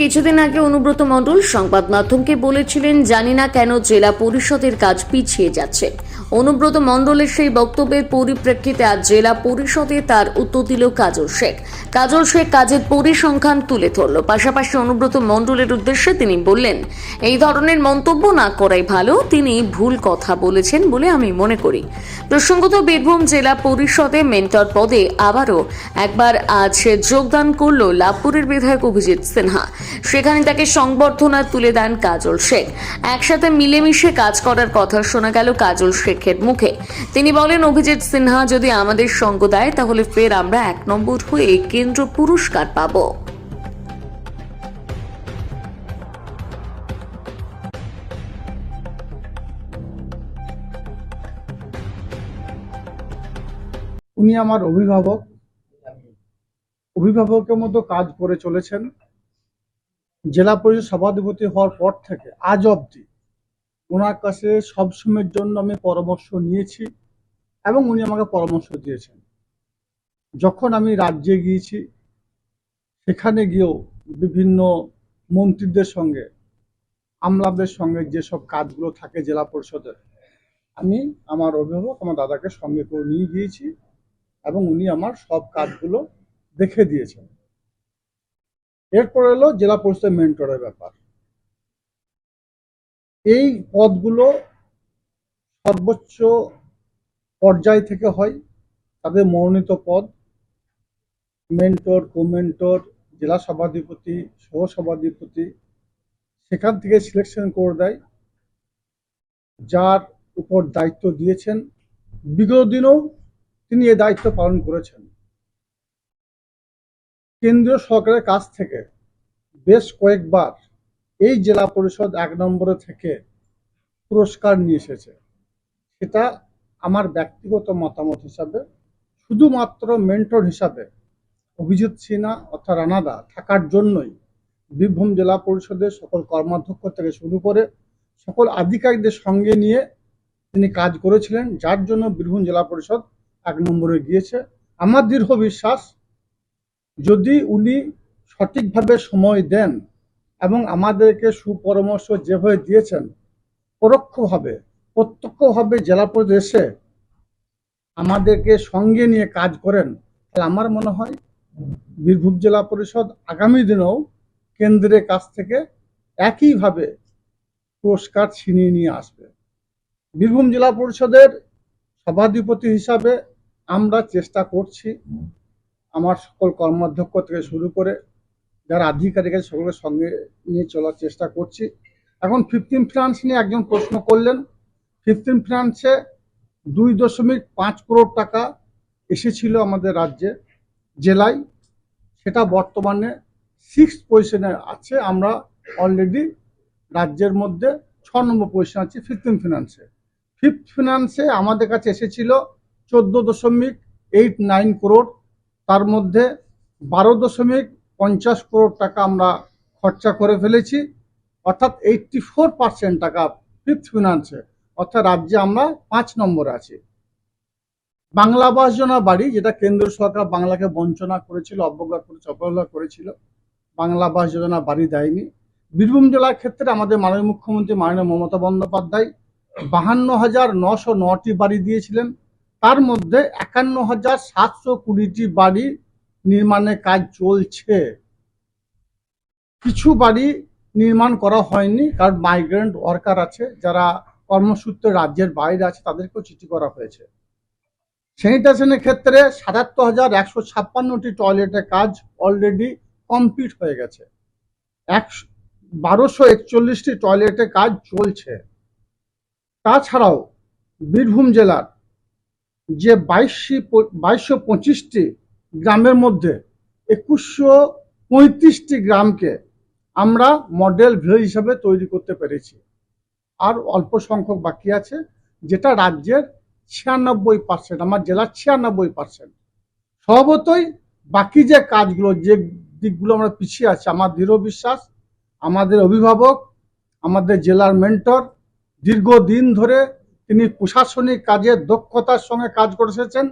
কিছুদিন আগে অনুব্রত মণ্ডল সংবাদ মাধ্যমকে বলেছিলেন, জানি না কেন জেলা পরিষদের কাজ পিছিয়ে যাচ্ছে। অনুব্রত মণ্ডলের সেই বক্তব্যের পরিপ্রেক্ষিতে আজ জেলা পরিষদে তার উত্তর দিল কাজল শেখ। কাজল শেখ কাজের পরিসংখ্যান তুলে ধরল। পাশাপাশি অনুব্রত মণ্ডলের উদ্দেশ্যে তিনি বললেন, এই ধরনের মন্তব্য না করাই ভালো, তিনি ভুল কথা বলেছেন বলে আমি মনে করি। প্রসঙ্গত বীরভূম জেলা পরিষদে মেন্টর পদে আবারও একবার আজ যোগদান করল লাভপুরের বিধায়ক অভিজিৎ সিনহা। সেখানে তাকে সংবর্ধনা তুলে দেন কাজল শেখ। একসাথে মিলেমিশে কাজ করার কথা শোনা গেল কাজল শেখের মুখে তিনি বলেন, অভিজিৎ সিনহা যদি আমাদের সঙ্গ দেয়, তাহলে ফের আমরা এক নম্বর হয়ে কেন্দ্র পুরস্কার পাবো। উনি আমার অভিভাবক। অভিভাবকের মতো কাজ করে চলেছেন। জেলা পরিষদ সভাধিপতি হওয়ার পর থেকে, আজ অবধি ওনার কাছে সবসময়ের জন্য আমি পরামর্শ নিয়েছি এবং উনি আমাকে পরামর্শ দিয়েছেন। যখন আমি রাজ্যে গিয়েছি, সেখানে গিয়েও বিভিন্ন মন্ত্রীদের সঙ্গে, আমলাদের সঙ্গে যেসব কাজগুলো থাকে জেলা পরিষদের, আমি আমার অভিভাবক, আমার দাদাকে সঙ্গে করে নিয়ে গিয়েছি এবং উনি আমার সব কাজগুলো দেখে দিয়েছেন। এরপর এলো জেলা পরিষদের মেন্টরের ব্যাপার। এই পদগুলো সর্বোচ্চ পর্যায় থেকে হয়। তাদের মনোনীত পদ, মেন্টর, কোমেন্টর, জেলা সভাধিপতি সহ সভাধিপতি সেখান থেকে সিলেকশন করে দেয়। যার উপর দায়িত্ব দিয়েছেন। বিগত দিনেও তিনি এ দায়িত্ব পালন করেছেন। কেন্দ্রীয় সরকারের কাছ থেকে বেশ কয়েকবার এই জেলা পরিষদ এক নম্বরে থেকে পুরস্কার নিয়ে এসেছে। সেটা আমার ব্যক্তিগত মতামত হিসাবে, শুধুমাত্র মেন্টর হিসাবে অভিজিৎ সিনহা অর্থাৎ রানাদা থাকার জন্যই বীরভূম জেলা পরিষদের সকল কর্মাধ্যক্ষ থেকে শুরু করে সকল আধিকারিকদের সঙ্গে নিয়ে তিনি কাজ করেছিলেন, যার জন্য বীরভূম জেলা পরিষদ এক নম্বরে গিয়েছে। আমার দৃঢ় বিশ্বাস, যদি উনি সঠিকভাবে সময় দেন এবং আমাদেরকে সুপরামর্শ যেভাবে দিয়েছেন, পরোক্ষভাবে, প্রত্যক্ষভাবে জেলা পরিষদ আমাদেরকে সঙ্গে নিয়ে কাজ করেন, তাহলে আমার মনে হয় বীরভূম জেলা পরিষদ আগামী দিনেও কেন্দ্রের কাছ থেকে একইভাবে পুরস্কার ছিনিয়ে নিয়ে আসবে। বীরভূম জেলা পরিষদের সভাধিপতি হিসাবে আমরা চেষ্টা করছি, আমার সকল কর্মাধ্যক্ষ থেকে শুরু করে যারা আধিকারিক আছে সকলের সঙ্গে নিয়ে চলার চেষ্টা করছি। এখন ফিফটিন ফিনান্স নিয়ে একজন প্রশ্ন করলেন। ফিফটিন ফিনান্সে দুই দশমিক পাঁচ করোড় টাকা এসেছিল আমাদের রাজ্যে, জেলায়। সেটা বর্তমানে সিক্স পজিশনে আছে। আমরা অলরেডি রাজ্যের মধ্যে ছ নম্বর পজিশন আছি ফিফটিন ফিনান্সে ফিফথ ফিনান্সে আমাদের কাছে এসেছিল চোদ্দ দশমিক এইট নাইন করোড় তার মধ্যে বারো দশমিক পঞ্চাশ করোড় টাকা আমরা খরচা করে ফেলেছি। অর্থাৎ এইটটি ফোর পার্সেন্ট টাকা ফিফথ ফিনান্সে অর্থাৎ রাজ্যে আমরা পাঁচ নম্বরে আছি। বাংলা আবাস যোজনা বাড়ি, যেটা কেন্দ্র সরকার বাংলাকে বঞ্চনা করেছিল, অবজ্ঞা করেছে অবহেলা করেছিল, বাংলা আবাস যোজনা বাড়ি দেয়নি। বীরভূম জেলার ক্ষেত্রে আমাদের মাননীয় মুখ্যমন্ত্রী মাননীয় মমতা বন্দ্যোপাধ্যায় বাহান্ন হাজার নশো নটি বাড়ি দিয়েছিলেন। তার মধ্যে একান্ন হাজার সাতশো কুড়িটি বাড়ি নির্মাণের কাজ চলছে। কিছু বাড়ি নির্মাণ করা হয়নি, কারণ মাইগ্রেন্ট ওয়ার্কার আছে, যারা কর্মসূত্রে রাজ্যের বাইরে আছে, তাদেরকেও চিঠি করা হয়েছে। স্যানিটেশনের ক্ষেত্রে সাতাত্তর হাজার একশো ছাপ্পান্নটি টয়লেটের কাজ অলরেডি কমপ্লিট হয়ে গেছে। একশো বারোশো একচল্লিশটি টয়লেটের কাজ চলছে। তাছাড়াও বীরভূম জেলার যে বাইশটি বাইশশো পঁচিশটি গ্রামের মধ্যে একুশশো পঁয়ত্রিশটি গ্রামকে আমরা মডেল ভিলেজ হিসাবে তৈরি করতে পেরেছি। আর অল্প সংখ্যক বাকি আছে, যেটা রাজ্যের ছিয়ানব্বই পার্সেন্ট আমার জেলার ছিয়ানব্বই পার্সেন্ট স্বভাবতই বাকি যে কাজগুলো, যে দিকগুলো আমরা পিছিয়ে আছি, আমার দৃঢ় বিশ্বাস, আমাদের অভিভাবক, আমাদের জেলার মেন্টর, দীর্ঘদিন ধরে তিনি প্রশাসনিক কাজে দক্ষতার সঙ্গে কাজ করে এসেছেন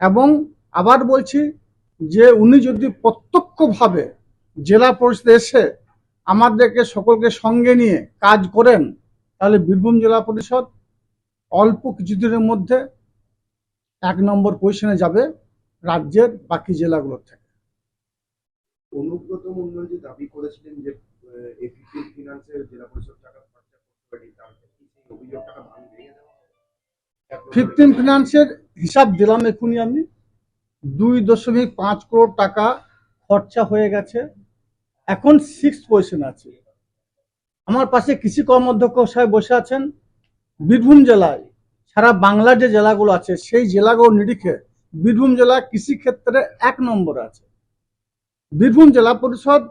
এবং আবার বলছি যে উনি যদি প্রত্যক্ষভাবে জেলা পরিষদে এসে আমাদেরকে সকলকে সঙ্গে নিয়ে কাজ করেন তাহলে বীরভূম জেলা পরিষদ অল্প কিছুদিনের মধ্যে এক নম্বর পজিশনে যাবে রাজ্যের বাকি জেলাগুলোর থেকে। অনুব্রত মন্ডল যে দাবি করেছিলেন যে এপিপি ফিনান্সের জেলা পরিষদ টাকা খরচা করতে পারি তারপর অভিযোগ টাকা ভাঙ ভেঙে দেওয়া ফিফটিন ফিনান্সের হিসাব দিলাম এখনই আমি। দুই দশমিক পাঁচ করোড় টাকা খরচা হয়ে গেছে। এখন সিক্স পজিশন আছে। আমার পাশে কৃষি কর্মাধ্যক্ষ সাহেব বসে আছেন। বীরভূম জেলায়, সারা বাংলার যে জেলাগুলো আছে, সেই জেলাগুলো নিরিখে বীরভূম জেলা কৃষি ক্ষেত্রে এক নম্বর আছে। বীরভূম জেলা পরিষদ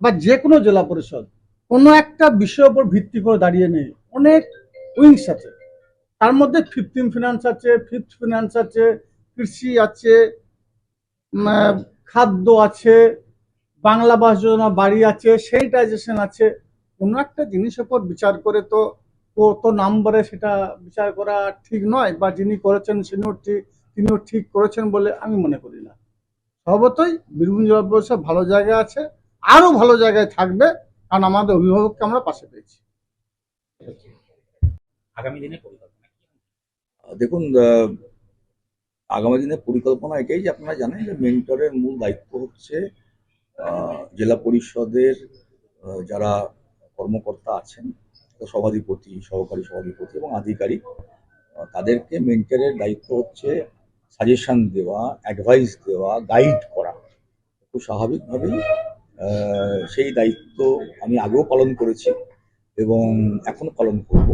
বা যে কোনো জেলা পরিষদ, কোনো একটা বিষয়ের উপর ভিত্তি করে দাঁড়িয়ে নেই। অনেক উইংস আছে। তার মধ্যে ফিফটিন ফিনান্স আছে ফিফথ ফিনান্স আছে কৃষি আছে খাদ্য আছে বাংলা বাস যোজনা বাড়ি আছে সেনিটাইজেশন আছে কোনো একটা জিনিসের উপর বিচার করে তো কত নাম্বারে সেটা বিচার করা ঠিক নয় বা যিনি করেছেন ঠিক তিনিও ঠিক করেছেন বলে আমি মনে করি না। স্বভাবতই বীরভূম জেলা পরিষদ ভালো জায়গায় আছে আরও ভালো জায়গায় থাকবে কারণ আমাদের অভিভাবককে আমরা পাশে পেয়েছি। আগামী দিনে দেখুন আগামী দিনের পরিকল্পনা এটাই যে আপনারা জানেন যে মেন্টরের মূল দায়িত্ব হচ্ছে জেলা পরিষদের যারা কর্মকর্তা আছেন, সভাধিপতি, সহকারী সভাধিপতি এবং আধিকারিক তাদেরকে মেন্টরের দায়িত্ব হচ্ছে সাজেশন দেওয়া, অ্যাডভাইস দেওয়া, গাইড করা। খুব স্বাভাবিকভাবেই সেই দায়িত্ব আমি আগেও পালন করেছি এবং এখনও পালন করব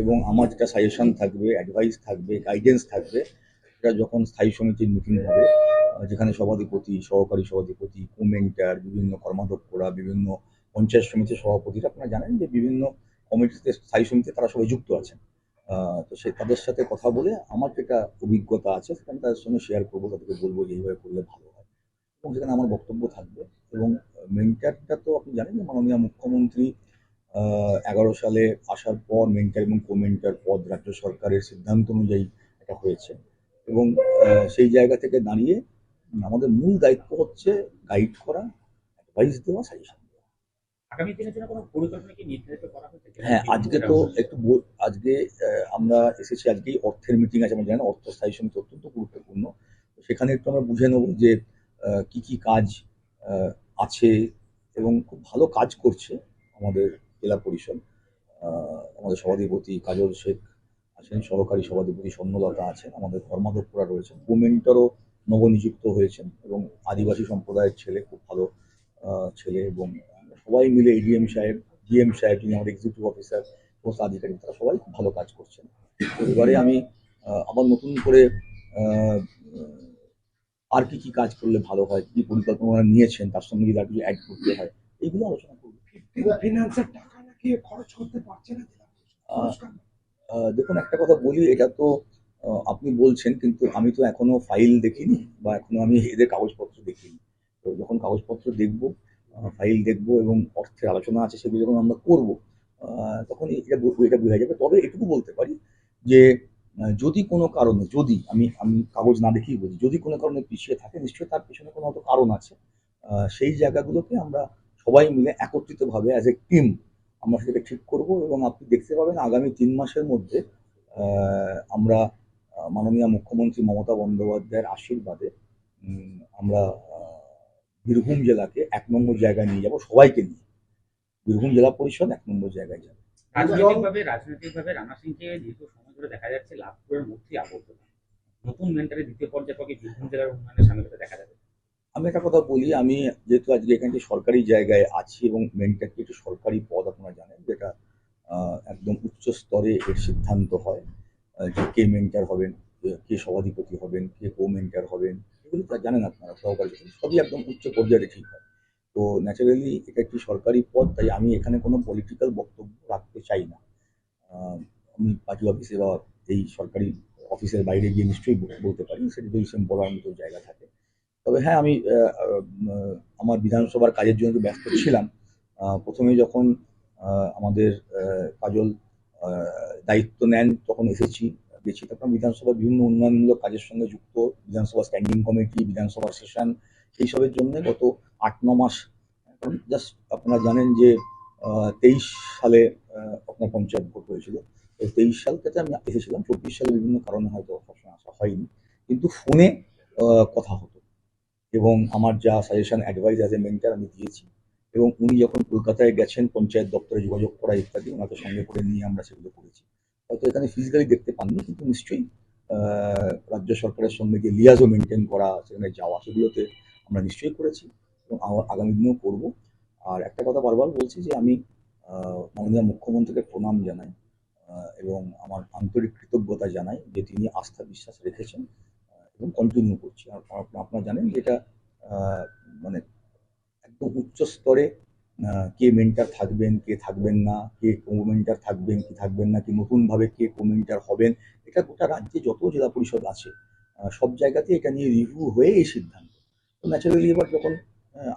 এবং আমার যেটা সাজেশন থাকবে, অ্যাডভাইস থাকবে, গাইডেন্স থাকবে সেটা যখন স্থায়ী সমিতির মিটিং হবে যেখানে সভাধিপতি, সহকারী সভাধিপতি কোমেন্টার বিভিন্ন কর্মাধ্যক্ষরা, বিভিন্ন পঞ্চায়েত সমিতির সভাপতিরা, আপনারা জানেন যে বিভিন্ন কমিটিতে স্থায়ী সমিতিতে তারা সবাই যুক্ত আছেন। তো সে তাদের সাথে কথা বলে আমার যেটা অভিজ্ঞতা আছে, সেটা আমি তাদের সঙ্গে শেয়ার করব, তাদেরকে বলব যে এইভাবে করলে ভালো হয়। এবং সেখানে আমার বক্তব্য থাকবে। এবং মেন্টারটা তো আপনি জানেন যে মাননীয় মুখ্যমন্ত্রী এগারো সালে আসার পর মেন্টার এবং কোমেন্টার পদ রাজ্য সরকারের সিদ্ধান্ত অনুযায়ী এটা হয়েছে। এবং সেই জায়গা থেকে দাঁড়িয়ে আমাদের মূল দায়িত্ব হচ্ছে গাইড করা অ্যাডভাইস দেওয়া সাজেশন দেওয়া। আগামী দিনের জন্য কোনো পরিকল্পনা কি নির্ধারিত করা হয়েছে? হ্যাঁ আজকে তো একটু আজকে আমরা এসেছি আজকেই অর্থের মিটিং আছে আমরা জানেন অর্থ স্থায়ী সমিতি অত্যন্ত গুরুত্বপূর্ণ। সেখানে একটু আমরা বুঝে নেব যে কি কি কাজ আছে এবং খুব ভালো কাজ করছে আমাদের জেলা পরিষদ। আমাদের সভাধিপতি কাজল শেখ আছেন সহকারী সভাধিপতি স্বর্ণলতা আছেন আমাদের কর্মাধ্যক্ষরা রয়েছেন কোমেন্টারও নবনিযুক্ত হয়েছেন এবং আদিবাসী সম্প্রদায়ের ছেলে খুব ভালো ছেলে এবং সবাই মিলে এডিএম সাহেব ডিএম সাহেব যিনি আমাদের এক্সিকিউটিভ অফিসার সমস্ত আধিকারিক তারা সবাই খুব ভালো কাজ করছেন। এবারে আমি আবার নতুন করে আহ, আর কি কি কাজ করলে ভালো হয় কি পরিকল্পনা নিয়েছেন তার সঙ্গে যদি আর কিছু অ্যাড করতে হয় এইগুলো আলোচনা করব। ফিনান্সের টাকা নাকি খরচ করতে পারছে না দেখুন, একটা কথা বলি, এটা তো আপনি বলছেন, কিন্তু আমি তো এখনও ফাইল দেখিনি বা এখনও আমি এদের কাগজপত্র দেখিনি। তো যখন কাগজপত্র দেখব ফাইল দেখব এবং অর্থের আলোচনা আছে সেগুলো যখন আমরা করব তখন এটা এটা বোঝা যাবে। তবে এটুকু বলতে পারি যে যদি কোনো কারণে, যদি আমি আমি কাগজ না দেখেই বলি, যদি কোনো কারণে পিছিয়ে থাকে, নিশ্চয়ই তার পিছনে কোনো হয়তো কারণ আছে। সেই জায়গাগুলোকে আমরা সবাই মিলে একত্রিতভাবে অ্যাজ এ টিম আমরা সেটা ঠিক করব এবং আপনি দেখতে পাবেন আগামী তিন মাসের মধ্যে আমরা মাননীয় মুখ্যমন্ত্রী মমতা বন্দ্যোপাধ্যায়ের আশীর্বাদে আমরা বীরভূম জেলাকে এক নম্বর জায়গায় নিয়ে যাব, সবাইকে নিয়ে। বীরভূম জেলা পরিষদ এক নম্বর জায়গায় যাবে। রাজনৈতিকভাবে রাজনৈতিকভাবে রানা সিংকে দীর্ঘ সময় ধরে দেখা যাচ্ছে লাভপুরের মধ্যে আবদ্ধ নতুন মেন্টারের দ্বিতীয় পর্যায়ে বীরভূম জেলার উন্নয়নে সামিল হতে দেখা যাবে। আমি একটা কথা বলি, আমি যেহেতু আজকে এখানে সরকারি জায়গায় আছি এবং মেন্টারটি একটি সরকারি পদ আপনারা জানেন, যেটা একদম উচ্চ স্তরে এর সিদ্ধান্ত হয় যে কে মেন্টার হবেন কে- সভাধিপতি হবেন, কে কো মেন্টার হবেন, এগুলো তো জানেন আপনারা, সহকারী সবই একদম উচ্চ পর্যায়ে ঠিক হয়। তো ন্যাচারালি এটা একটি সরকারি পদ, তাই আমি এখানে কোনো পলিটিক্যাল বক্তব্য রাখতে চাই না। আমি পার্টি অফিসে বা এই সরকারি অফিসের বাইরে গিয়ে নিশ্চয়ই বলতে পারি, সেটা যদি বলার মতো জায়গা থাকে। তবে হ্যাঁ আমি আমার বিধানসভার কাজের জন্য একটু ব্যস্ত ছিলাম। প্রথমে যখন আমাদের কাজল দায়িত্ব নেন, তখন এসেছি। গেছি তখন বিধানসভার বিভিন্ন উন্নয়নমূলক কাজের সঙ্গে যুক্ত। বিধানসভা স্ট্যান্ডিং কমিটি বিধানসভা সেশন এইসবের জন্য গত আট, ন মাস জাস্ট আপনারা জানেন যে তেইশ সালে আপনার পঞ্চায়েত ভোট হয়েছিল। তেইশ সাল থেকে আমি এসেছিলাম। চব্বিশ সালে বিভিন্ন কারণে হয়তো সবসময় আসা হয়নি। কিন্তু ফোনে কথা হতো। এবং আমার যা suggestion advice as a mentor আমি দিয়েছি। এবং উনি যখন কলকাতায় গেছেন, পঞ্চায়েত দপ্তরে যোগাযোগ করা ইত্যাদি, ওনাকে সঙ্গে করে নিয়ে আমরা সেগুলো করেছি। হয়তো এখানে ফিজিক্যালি দেখতে পাননি, কিন্তু নিশ্চয়ই রাজ্য সরকারের সঙ্গে যে লিয়াজও মেনটেন করা, সেখানে যাওয়া, সেগুলোতে আমরা নিশ্চয়ই করেছি। এবং আগামী দিনেও করব। আর একটা কথা বারবার বলছি যে আমি মাননীয় মুখ্যমন্ত্রীকে প্রণাম জানাই এবং আমার আন্তরিক কৃতজ্ঞতা জানাই যে তিনি আস্থা বিশ্বাস রেখেছেন। এবং কন্টিনিউ করছি। আপনারা জানেন যে এটা মানে একদম উচ্চ স্তরে কে মেন্টার থাকবেন, কে থাকবেন না, কে মেন্টার থাকবেন, কি থাকবেন না, কি নতুনভাবে কে মেন্টার হবেন, এটা গোটা রাজ্যে যত জেলা পরিষদ আছে সব জায়গাতে এটা নিয়ে রিভিউ হয়ে এই সিদ্ধান্ত। তো ন্যাচারালি এবার যখন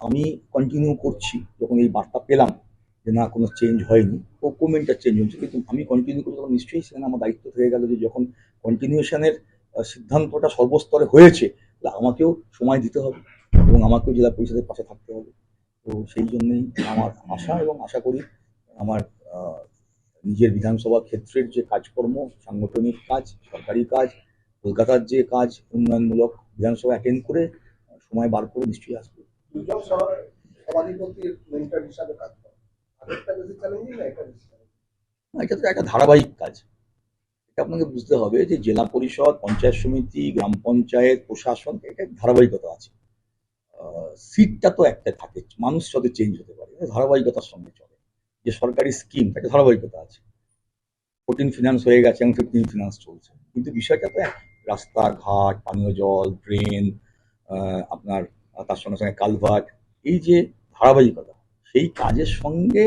আমি কন্টিনিউ করছি, যখন এই বার্তা পেলাম যে না, কোনো চেঞ্জ হয়নি, ও কমেন্টটা চেঞ্জ হয়েছে, কিন্তু আমি কন্টিনিউ করি, তখন নিশ্চয়ই সেখানে আমার দায়িত্ব থেকে গেল যে যখন কন্টিনিউশনের সিদ্ধান্তটা সর্বস্তরে হয়েছে আমাকেও সময় দিতে হবে এবং আমাকেও জেলা পরিষদের পাশে থাকতে হবে। তো সেই জন্যই আমার আশা এবং আশা করি আমার নিজের বিধানসভা ক্ষেত্রের যে কাজকর্ম সাংগঠনিক কাজ সরকারি কাজ কলকাতার যে কাজ উন্নয়নমূলক বিধানসভা অ্যাটেন্ড করে সময় বার করে নিশ্চয়ই আসব। এটা তো একটা ধারাবাহিক কাজ। আপনাকে বুঝতে হবে যে জেলা পরিষদ, পঞ্চায়েত সমিতি, গ্রাম পঞ্চায়েত, প্রশাসন, এটা ধারাবাহিকতা আছে। সিটটা তো একটা থাকে, মানুষ সাথে চেঞ্জ হতে পারে ধারাবাহিকতার সঙ্গে চলে। যে সরকারি স্কিম তাকে ধারাবাহিকতা আছে। ফোরটিন ফিনান্স হয়ে গেছে এবং ফিফটিন ফিনান্স চলছে। কিন্তু বিষয়টা তো এক, রাস্তাঘাট, পানীয় জল ড্রেন আপনার, তার সঙ্গে সঙ্গে কালভার্ট এই যে ধারাবাহিকতা, সেই কাজের সঙ্গে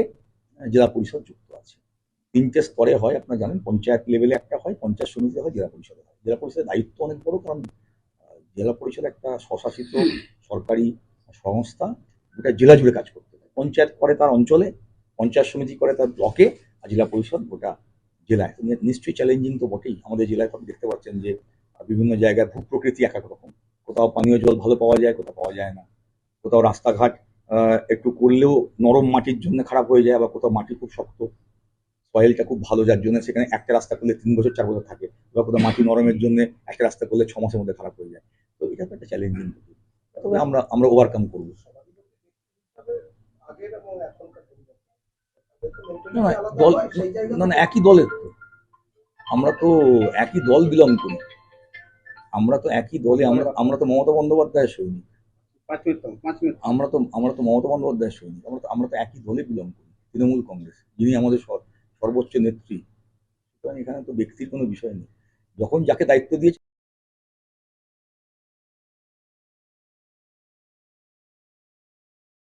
জেলা পরিষদ যুক্ত আছে। তিনটে স্তরে হয়, আপনারা জানেন, পঞ্চায়েত লেভেলে একটা হয়, পঞ্চায়েত সমিতিতে হয়, জেলা পরিষদে হয়। জেলা পরিষদের দায়িত্ব অনেক বড়, কারণ জেলা পরিষদ একটা স্বশাসিত সরকারি সংস্থা যেটা জেলা জুড়ে কাজ করতে হয়। পঞ্চায়েত করে তার অঞ্চলে, পঞ্চায়েত সমিতি করে তার ব্লকে, আর জেলা পরিষদ গোটা জেলায়। নিশ্চয়ই চ্যালেঞ্জিং তো বটেই। আমাদের জেলায় আপনি দেখতে পাচ্ছেন যে, বিভিন্ন জায়গায় ভূ প্রকৃতি এক এক রকম। কোথাও পানীয় জল ভালো পাওয়া যায়, কোথাও পাওয়া যায় না। কোথাও রাস্তাঘাট একটু করলেও নরম মাটির জন্য খারাপ হয়ে যায় বা কোথাও মাটি খুব শক্ত। সয়েলটা খুব ভালো যার জন্য সেখানে একটা রাস্তা করলে তিন বছর চার বছর থাকে। এবার কোথাও মাটি নরমের জন্য একটা রাস্তা করলে ছ মাসের মধ্যে খারাপ হয়ে যায়। তো এটা তো একটা চ্যালেঞ্জিং তবে আমরা আমরা ওভারকাম করব। না না, একই দলের তো। আমরা তো একই দল বিলং করি। আমরা তো একই দলে আমরা আমরা তো মমতা বন্দ্যোপাধ্যায়ের সৈনিক। আমরা তো আমরা তো মমতা বন্দ্যোপাধ্যায়ের সৈনিক। আমরা তো আমরা তো একই দলে বিলং করি তৃণমূল কংগ্রেস যিনি আমাদের সর্বোচ্চ নেত্রী। সুতরাং এখানে তো ব্যক্তির কোনো বিষয় নেই। যখন যাকে দায়িত্ব দিয়েছে